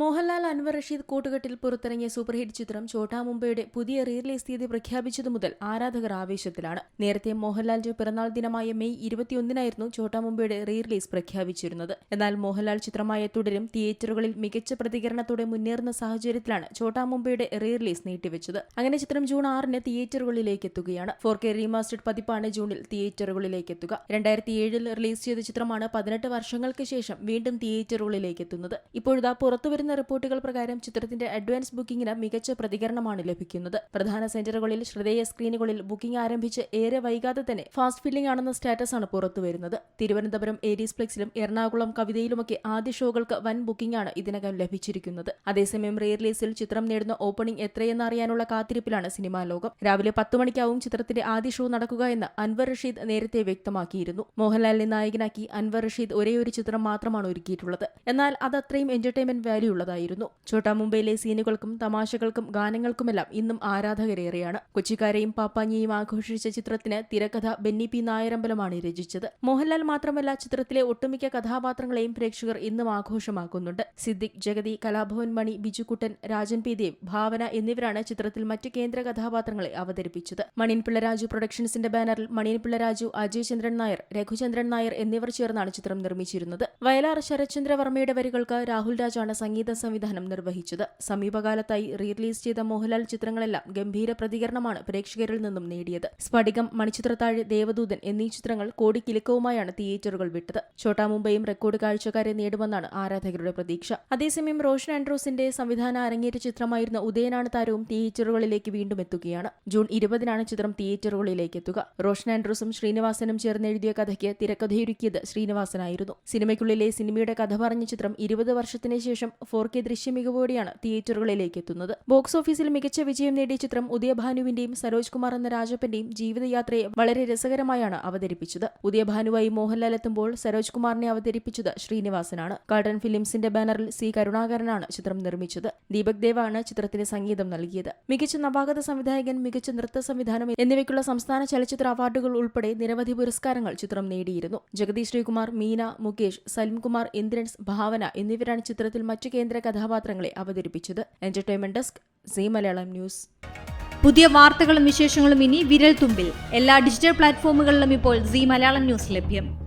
മോഹൻലാൽ അൻവർ റഷീദ് കൂട്ടുകെട്ടിൽ പുറത്തിറങ്ങിയ സൂപ്പർഹിറ്റ് ചിത്രം ഛോട്ടാ മുംബൈയുടെ പുതിയ റീ റിലീസ് തീയതി പ്രഖ്യാപിച്ചതു മുതൽ ആരാധകർ ആവേശത്തിലാണ്. നേരത്തെ മോഹൻലാലിന്റെ പിറന്നാൾ ദിനമായ മെയ് ഇരുപത്തിയൊന്നിനായിരുന്നു ഛോട്ടാ മുംബൈയുടെ റീ റിലീസ് പ്രഖ്യാപിച്ചിരുന്നത്. എന്നാൽ മോഹൻലാൽ ചിത്രമായ തുടരും തിയേറ്ററുകളിൽ മികച്ച പ്രതികരണത്തോടെ മുന്നേറുന്ന സാഹചര്യത്തിലാണ് ഛോട്ടാ മുംബൈയുടെ റീ റിലീസ് നീട്ടിവെച്ചത്. അങ്ങനെ ചിത്രം ജൂൺ ആറിന് തിയേറ്ററുകളിലേക്ക് എത്തുകയാണ്. ഫോർ കെ റീമാസ്റ്റർഡ് പതിപ്പാണ് ജൂണിൽ തിയേറ്ററുകളിലേക്ക് എത്തുക. രണ്ടായിരത്തി ഏഴിൽ റിലീസ് ചെയ്ത ചിത്രമാണ് പതിനെട്ട് വർഷങ്ങൾക്ക് ശേഷം വീണ്ടും തിയേറ്ററുകളിലേക്ക് എത്തുന്നത്. ഇപ്പോഴിതാ പുറത്തുവരുന്ന റിപ്പോർട്ടുകൾ പ്രകാരം ചിത്രത്തിന്റെ അഡ്വാൻസ് ബുക്കിംഗിന് മികച്ച പ്രതികരണമാണ് ലഭിക്കുന്നത്. പ്രധാന സെന്ററുകളിൽ ശ്രദ്ധേയ സ്ക്രീനുകളിൽ ബുക്കിംഗ് ആരംഭിച്ച് ഏറെ വൈകാതെ തന്നെ ഫാസ്റ്റ് ഫില്ലിംഗ് ആണെന്ന സ്റ്റാറ്റസ് ആണ് പുറത്തുവരുന്നത്. തിരുവനന്തപുരം ഏരീസ് പ്ലെക്സിലും എറണാകുളം കവിതയിലുമൊക്കെ ആദ്യ ഷോകൾക്ക് വൻ ബുക്കിംഗ് ആണ് ഇതിനകം ലഭിച്ചിരിക്കുന്നത്. അതേസമയം റീ റിലീസിൽ ചിത്രം നേടുന്ന ഓപ്പണിംഗ് എത്രയെന്ന് അറിയാനുള്ള കാത്തിരിപ്പിലാണ് സിനിമാ ലോകം. രാവിലെ പത്ത് മണിക്കാവും ചിത്രത്തിന്റെ ആദ്യ ഷോ നടക്കുക എന്ന് അൻവർ റഷീദ് നേരത്തെ വ്യക്തമാക്കിയിരുന്നു. മോഹൻലാലിനെ നായകനാക്കി അൻവർ റഷീദ് ഒരേ ഒരു ചിത്രം മാത്രമാണ് ഒരുക്കിയിട്ടുള്ളത്. എന്നാൽ അത് അത്രയും എന്റർടൈൻമെന്റ് വാല്യൂ ഉള്ളതായിരുന്നു. ഛോട്ടാ മുംബൈയിലെ സീനുകൾക്കും തമാശകൾക്കും ഗാനങ്ങൾക്കുമെല്ലാം ഇന്നും ആരാധകരേറെയാണ്. കൊച്ചിക്കാരെയും പാപ്പാഞ്ഞിയും ആഘോഷിച്ച ചിത്രത്തിന് തിരക്കഥ ബെന്നി പി നായരമ്പലമാണ് രചിച്ചത്. മോഹൻലാൽ മാത്രമല്ല ചിത്രത്തിലെ ഒട്ടുമിക്ക കഥാപാത്രങ്ങളെയും പ്രേക്ഷകർ ഇന്നും ആഘോഷമാക്കുന്നുണ്ട്. സിദ്ദിഖ് ജഗതി കലാഭവൻ മണി ബിജുക്കുട്ടൻ രാജൻ പി ദേവ് ഭാവന എന്നിവരാണ് ചിത്രത്തിൽ മറ്റ് കേന്ദ്ര കഥാപാത്രങ്ങളെ അവതരിപ്പിച്ചത്. മണിൻപിള്ളരാജു പ്രൊഡക്ഷൻസിന്റെ ബാനറിൽ മണിൻപിള്ളരാജു അജയ് ചന്ദ്രൻ നായർ രഘുചന്ദ്രൻ നായർ എന്നിവർ ചേർന്നാണ് ചിത്രം നിർമ്മിച്ചിരുന്നത്. വയലാർ ശരത്ചന്ദ്ര വർമ്മയുടെ വരികൾക്ക് രാഹുൽ രാജാണ് സംഗീത സംവിധാനം നിർവഹിച്ചത്. സമീപകാലത്തായി റിലീസ് ചെയ്ത മോഹൻലാൽ ചിത്രങ്ങളെല്ലാം ഗംഭീര പ്രതികരണമാണ് പ്രേക്ഷകരിൽ നിന്നും നേടിയത്. സ്ഫടികം മണിച്ചിത്രത്താഴ് ദേവദൂതൻ എന്നീ ചിത്രങ്ങൾ കോടിക്കിലുക്കവുമായാണ് തിയേറ്ററുകൾ വിട്ടത്. ഛോട്ടാ മുംബൈയും റെക്കോർഡ് കാഴ്ചക്കാരെ നേടുമെന്നാണ് ആരാധകരുടെ പ്രതീക്ഷ. അതേസമയം റോഷൻ ആൻഡ്രോസിന്റെ സംവിധാന അരങ്ങേറ്റ ചിത്രമായിരുന്ന ഉദയനാണ് താരവും തിയേറ്ററുകളിലേക്ക് വീണ്ടും എത്തുകയാണ്. ജൂൺ ഇരുപതിനാണ് ചിത്രം തിയേറ്ററുകളിലേക്ക് എത്തുക. റോഷൻ ആൻഡ്രോസും ശ്രീനിവാസനും ചേർന്ന് എഴുതിയ കഥയ്ക്ക് തിരക്കഥയൊരുക്കിയത് ശ്രീനിവാസനായിരുന്നു. സിനിമയ്ക്കുള്ളിലെ സിനിമയുടെ കഥ പറഞ്ഞ ചിത്രം ഇരുപത് വർഷത്തിന് ശേഷം ഫോർ കെ ദൃശ്യമികവോടെയാണ് തിയേറ്ററുകളിലേക്ക് എത്തുന്നത് ബോക്സ് ഓഫീസിൽ മികച്ച വിജയം നേടിയ ചിത്രം ഉദയഭാനുവിന്റെയും സരോജ് കുമാർ എന്ന രാജപ്പന്റെയും ജീവിതയാത്രയെ വളരെ രസകരമായാണ് അവതരിപ്പിച്ചത്. ഉദയഭാനുവായി മോഹൻലാൽ എത്തുമ്പോൾ സരോജ് കുമാറിനെ അവതരിപ്പിച്ചത് ശ്രീനിവാസനാണ്. കാർട്ടൺ ഫിലിംസിന്റെ ബാനറിൽ സി കരുണാകരനാണ് ചിത്രം നിർമ്മിച്ചത്. ദീപക് ദേവാണ് ചിത്രത്തിന് സംഗീതം നൽകിയത്. മികച്ച നവാഗത സംവിധായകൻ മികച്ച നൃത്ത സംവിധാനം എന്നിവയ്ക്കുള്ള സംസ്ഥാന ചലച്ചിത്ര അവാർഡുകൾ ഉൾപ്പെടെ നിരവധി പുരസ്കാരങ്ങൾ ചിത്രം നേടിയിരുന്നു. ജഗദീഷ് ശ്രീകുമാർ മീന മുകേഷ് സലിംകുമാർ ഇന്ദ്രൻസ് ഭാവന എന്നിവരാണ് ചിത്രത്തിൽ മറ്റു കേന്ദ്ര കഥാപാത്രങ്ങളെ അവതരിപ്പിച്ചത്. Entertainment desk Zee Malayalam news. പുതിയ വാർത്തകളും വിശേഷങ്ങളും ഇനി വിരൽ തുമ്പിൽ. എല്ലാ ഡിജിറ്റൽ പ്ലാറ്റ്ഫോമുകളിലും ഇപ്പോൾ സി മലയാളം ന്യൂസ് ലഭ്യം.